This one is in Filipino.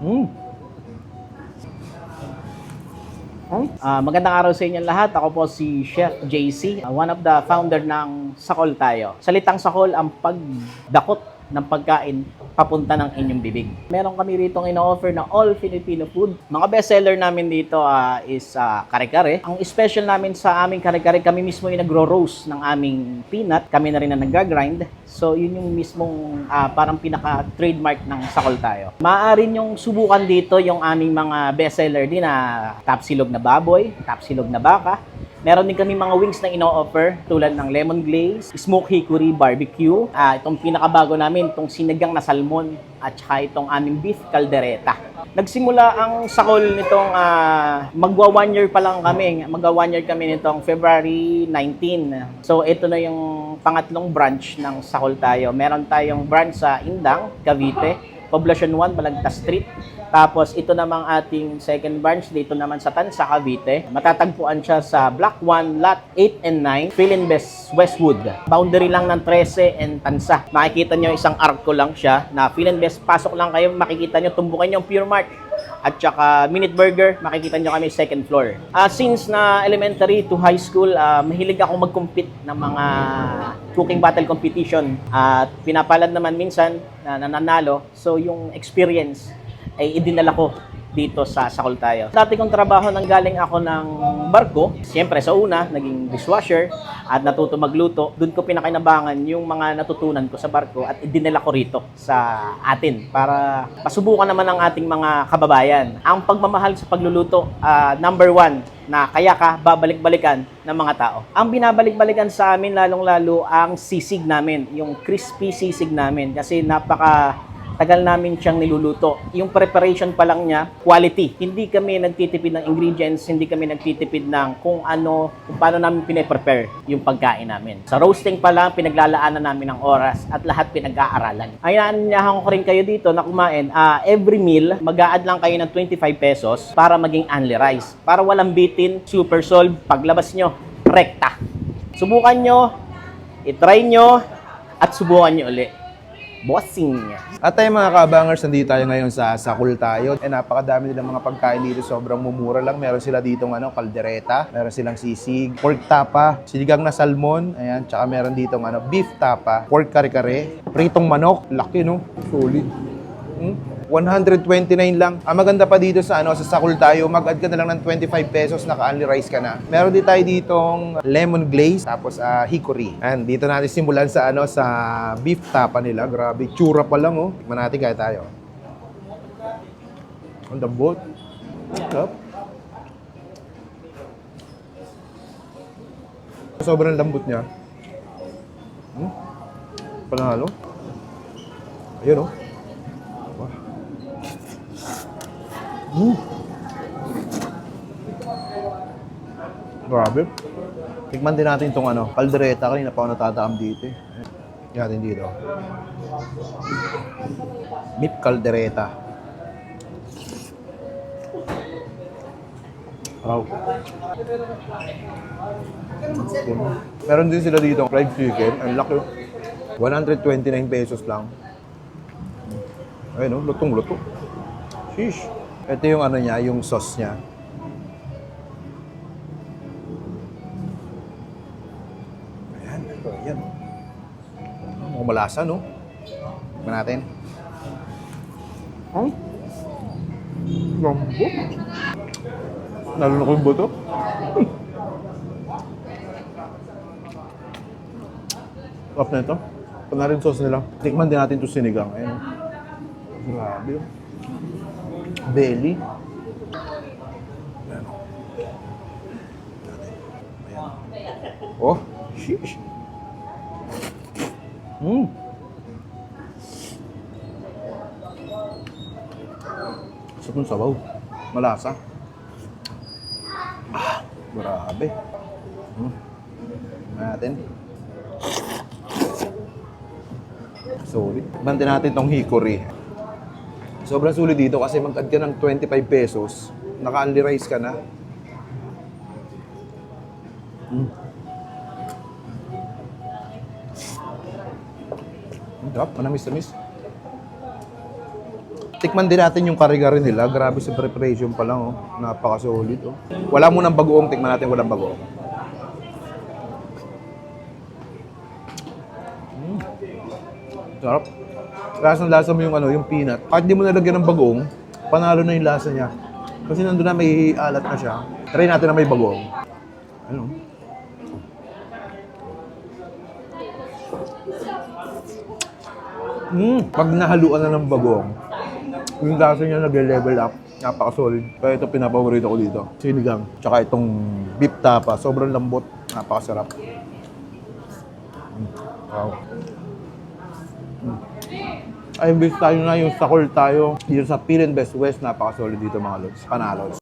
Mm. Ah, magandang araw sa inyo lahat. Ako po si Chef JC, ah, one of the founder ng Sakol Tayo. Salitang Sakol ang pagdakot ng pagkain papunta ng inyong bibig. Meron kami rito ino-offer na all Filipino food. Mga bestseller namin dito ah, is ah, kare-kare. Ang special namin sa aming kare-kare, kami mismo yung nagro-roast ng aming peanut. Kami na rin ang nag-grind. So, yun yung mismong ah, parang pinaka-trademark ng Sakol Tayo. Maaari yung subukan dito yung aming mga bestseller din na tapsilog na baboy, tapsilog na baka, Meron din kami mga wings na ino-offer tulad ng lemon glaze, smoke hickory barbecue, ah, itong pinakabago namin, itong sinigang na salmon, at saka itong aming beef caldereta. Nagsimula ang sakol nitong ah, magwa one year pa lang kami. Magwa one year kami nitong February 19. So ito na yung pangatlong branch ng sakol tayo. Meron tayong branch sa Indang, Cavite, Poblacion 1, Balagtas Street. Tapos ito namang ating second branch dito naman sa Tansa, Cavite. Matatagpuan siya sa Block 1, Lot 8 and 9, Philinbest, Westwood. Boundary lang ng 13 and Tansa. Makikita nyo isang arco lang siya na Philinbest. Pasok lang kayo, makikita nyo, tumbukan yung Pure Mart at saka Minute Burger, makikita nyo kami second floor. Ah, since na elementary to high school, ah, mahilig ako mag-compete ng mga cooking battle competition. At pinapalad naman minsan na nananalo. So yung experience ay idinala ko dito sa Sakol tayo. Dati kong trabaho nang galing ako ng barko. Siyempre sa una, naging dishwasher at natuto magluto. Doon ko pinakinabangan yung mga natutunan ko sa barko at idinala ko rito sa atin para pasubukan naman ng ating mga kababayan. Ang pagmamahal sa pagluluto, ah, number one, na kaya ka babalik-balikan ng mga tao. Ang binabalik-balikan sa amin lalong-lalo ang sisig namin, yung crispy sisig namin kasi napaka tagal namin siyang niluluto. Yung preparation pa lang niya, quality. Hindi kami nagtitipid ng ingredients, hindi kami nagtitipid ng kung ano, kung paano namin pine-prepare yung pagkain namin. Sa roasting pa lang, pinaglalaanan namin ng oras at lahat pinag-aaralan. Ayaanyahan ko rin kayo dito na kumain, ah, every meal, mag-a-add lang kayo ng 25 pesos para maging only rice. Para walang bitin, super solve, paglabas nyo, rekta. Subukan nyo, itry nyo, at subukan nyo uli. Bossing! At tayo mga kabangers, nandito tayo ngayon sa Sakul tayo. Eh, napakadami nilang mga pagkain dito, sobrang mumura lang. Meron sila dito ano, kaldereta, meron silang sisig, pork tapa, sinigang na salmon, ayan, tsaka meron dito ano, beef tapa, pork kare-kare, pritong manok, laki no, solid. Hmm? 129 lang. Ang maganda pa dito sa ano sa Sakul tayo, mag-add ka na lang ng 25 pesos naka-only rice ka na. Meron din tayo ditong lemon glaze tapos ah, hickory. And dito natin simulan sa ano sa beef tapa nila. Grabe, tsura pa lang oh. Tikman natin kaya tayo. Ang dambot. Sarap. Sobrang lambot niya. Hmm? Panalo. Ayun oh. Mm. Grabe. Tikman din natin itong ano, kaldereta. Kanina pa ako natataam dito eh. Natin dito. Meat kaldereta. Wow. Meron din sila dito fried chicken. Ang laki. oh. 129 pesos lang. Ayun oh, lutong-luto. Sheesh. Ito yung ano niya, yung sauce niya. Ayan, ito, ayan. Mukhang malasa, no? Tignan natin. Ay. Lambot. Nalunok yung buto. Sarap na ito. Ito na rin sauce nila. Tikman din natin ito sinigang. Ayan. Grabe. Belly. Oh, sheesh. Mm. Sarap ng sabaw. Malasa. Ah, grabe. Mm. Natin. Sorry. Bante natin tong hickory. Sobrang sulit dito kasi mag-add ka ng 25 pesos, naka-only rice ka na. Mm. Sarap, manamis-tamis. Tikman din natin yung kare-kare nila. Grabe sa preparation pa lang, oh. Napaka-solid, oh. Wala mo ng bagoong. Tikman natin walang bagoong. Mm. Sarap. Lasang-lasa mo yung ano, yung peanut. Kahit di mo nalagyan ng bagoong, panalo na yung lasa niya. Kasi nandun na may alat na siya. Try natin na may bagoong. Ano? Mm, pag nahaluan na ng bagong, yung lasa niya nag-level up. Napaka-solid. Kaya ito pinapaborito ko dito. Sinigang. Tsaka itong beef tapa. Sobrang lambot. Napakasarap. Mm, Wow. Mm. Ay, imbis tayo na yung sakol tayo dito sa Philippine Best West. Napaka-solid dito mga lods. Panalos.